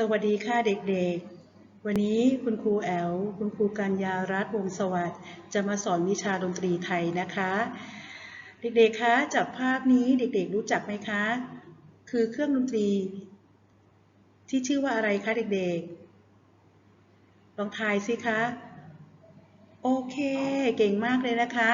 สวัสดีค่ะเด็กๆ วันนี้คุณครูแอล คุณครูกัญญารัตน์วงศสวัสดิ์จะมาสอนวิชาดนตรีไทยนะคะ เด็กๆ คะจากภาพนี้เด็กๆ รู้จักไหมคะ คือเครื่องดนตรี ที่ชื่อว่าอะไรคะเด็กๆ ลองทายสิคะ โอเค เก่งมากเลยนะคะ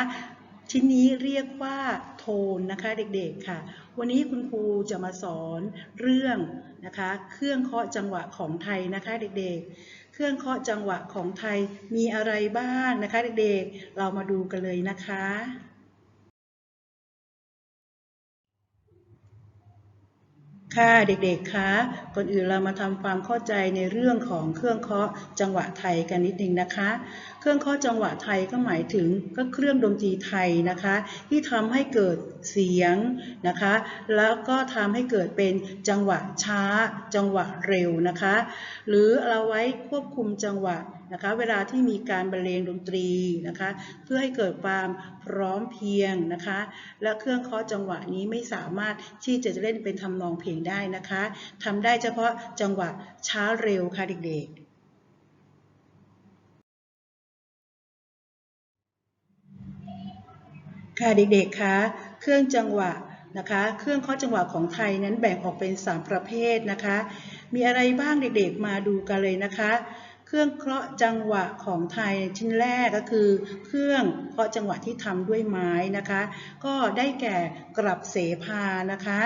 ชิ้นนี้เรียกว่าโทนนะคะเด็กๆค่ะ วันนี้คุณครูจะมาสอนเรื่องนะคะเครื่องเคาะจังหวะของไทยนะคะเด็กๆ เครื่องเคาะจังหวะของไทยมีอะไรบ้างนะคะเด็กๆ เรามาดูกันเลยนะคะ ค่ะเด็กๆ คะก่อนอื่นเรามาทำความเข้าใจในเรื่องของเครื่องเคาะจังหวะไทยกันนิดนึงนะคะ เครื่องเคาะจังหวะไทยก็หมายถึงก็เครื่องดนตรีไทยนะคะ ที่ทำให้เกิดเสียงนะคะ แล้วก็ทำให้เกิดเป็นจังหวะช้า จังหวะเร็วนะคะ หรือเราไว้ควบคุมจังหวะ นะคะเวลาที่มีการบรรเลงดนตรีนะคะเพื่อให้เกิดความพร้อมเพียงนะคะและเครื่องเคาะจังหวะนี้ไม่สามารถที่จะเล่นเป็นทำนองเพลงได้นะคะทำได้เฉพาะจังหวะช้าเร็วค่ะเด็กๆค่ะเด็กๆคะเครื่องจังหวะนะคะ เครื่องเคาะจังหวะของไทยนั้นแบ่งออกเป็น 3 ประเภทนะคะ มีอะไรบ้างเด็กๆมาดูกันเลยนะคะ ครื่องเคาะจังหวะของไทยชิ้นแรกก็คือ เครื่องเคาะจังหวะที่ทำด้วยไม้นะคะ ก็ได้แก่กลับเสภานะคะ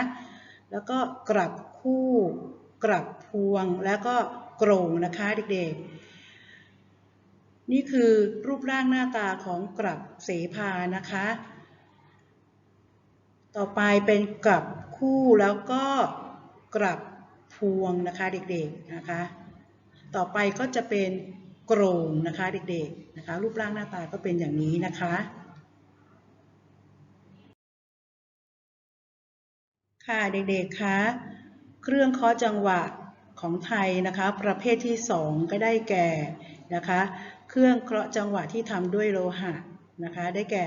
แล้วก็กลับคู่ กลับพวงแล้วก็โกรงนะคะเด็กๆ นี่คือรูปร่างหน้าตาของกลับเสภานะคะ ต่อไปเป็นกลับคู่แล้วก็กลับพวงนะคะเด็กๆนะคะ ต่อไปก็จะเป็นโกรงนะคะเด็กๆนะคะรูปร่างหน้าตาก็เป็นอย่างนี้นะคะค่ะเด็กๆคะเครื่องเคาะจังหวะของไทยนะคะ ประเภทที่ 2 ก็ได้แก่นะคะ เครื่องเคาะจังหวะที่ทำด้วยโลหะนะคะ ได้แก่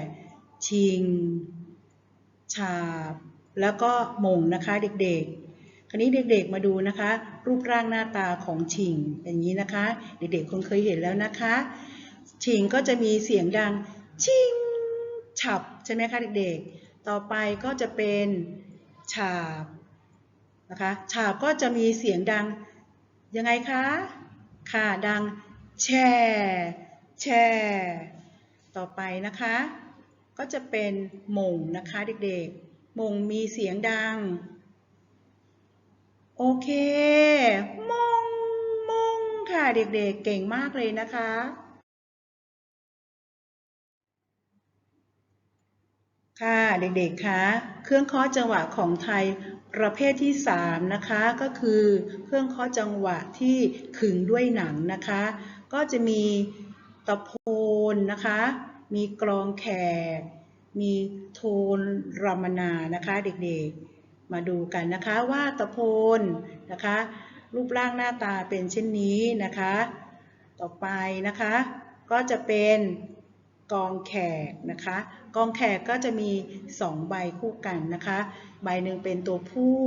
ชิง ฉาบ แล้วก็มงนะคะเด็กๆ คราวนี้เด็กๆมาดูนะคะ รูปร่างหน้าตาของชิงอย่างนี้นะคะ เด็กๆคงเคยเห็นแล้วนะคะชิงก็จะมีเสียงดังชิงฉับใช่ไหมคะเด็กๆ ต่อไปก็จะเป็นฉาบนะคะฉาบก็จะมีเสียงดังยังไงคะค่ะดังแช่แช่ต่อไปนะคะ ก็จะเป็นหม่งนะคะเด็กๆหม่งมีเสียงดัง โอเค มง มง ค่ะ เด็กๆ เก่งมากเลยนะคะ ค่ะ เด็กๆ คะ เครื่องเคาะจังหวะของไทยประเภทที่ 3 นะคะ ก็คือเครื่องเคาะจังหวะที่ขึงด้วยหนังนะคะ ก็จะมีตะโพนนะคะ มีกลองแขก มีโทนรามนานะคะ เด็กๆ มาดูกันนะคะว่าตะโพนนะคะ รูปร่างหน้าตาเป็นเช่นนี้นะคะ ต่อไปนะคะ ก็จะเป็นกองแขกนะคะ กองแขกก็จะมี 2 ใบคู่กันนะคะ ใบหนึ่งเป็นตัวผู้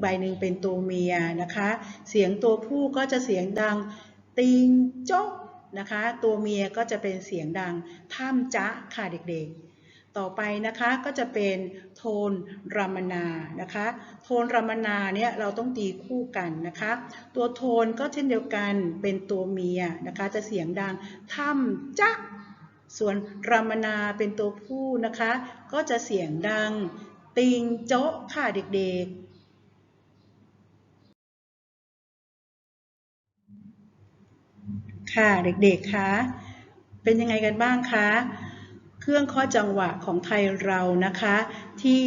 ใบหนึ่งเป็นตัวเมียนะคะ เสียงตัวผู้ก็จะเสียงดังติงจ๊กนะคะ ตัวเมียก็จะเป็นเสียงดังท่ามจ๊ะค่ะเด็กๆ ต่อไปนะคะก็จะเป็นโทนรามนานะคะ โทนรามนาเนี่ยเราต้องตีคู่กันนะคะ ตัวโทนก็เช่นเดียวกันเป็นตัวเมียนะคะ จะเสียงดังท่ามจ๊ะส่วนรามนาเป็นตัวผู้นะคะ ก็จะเสียงดัง ติงโจ๊ะค่ะเด็กๆ ค่ะเด็กๆคะเป็นยังไงกันบ้างคะ เครื่องเคาะจังหวะของไทยเรานะคะ ที่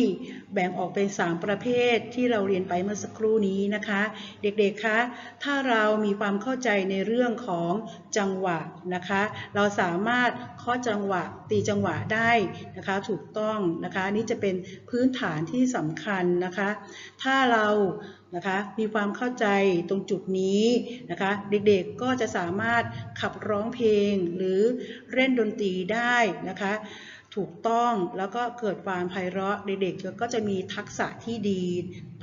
แบ่งออกเป็น 3 ประเภทที่เราเรียนไปเมื่อสักครู่นี้นะคะ เด็กๆคะถ้าเรามีความเข้าใจในเรื่องของจังหวะนะคะ เราสามารถเคาะจังหวะตีจังหวะได้นะคะถูกต้องนะคะนี่จะเป็นพื้นฐานที่สำคัญนะคะ ถ้าเรา นะคะ มีความเข้าใจตรงจุดนี้นะคะ เด็กๆก็จะสามารถขับร้องเพลงหรือเล่นดนตรีได้นะคะ ถูกต้องแล้วก็เกิดความไพเราะเด็กๆก็จะมีทักษะที่ดี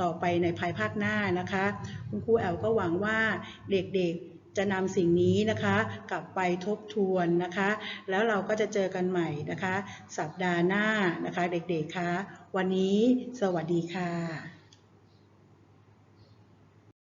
ต่อไปในภายภาคหน้านะคะ คุณครูแอลก็หวังว่าเด็กๆจะนำสิ่งนี้นะคะกลับไปทบทวนนะคะ แล้วเราก็จะเจอกันใหม่นะคะ สัปดาห์หน้านะคะ เด็กๆคะวันนี้สวัสดีค่ะ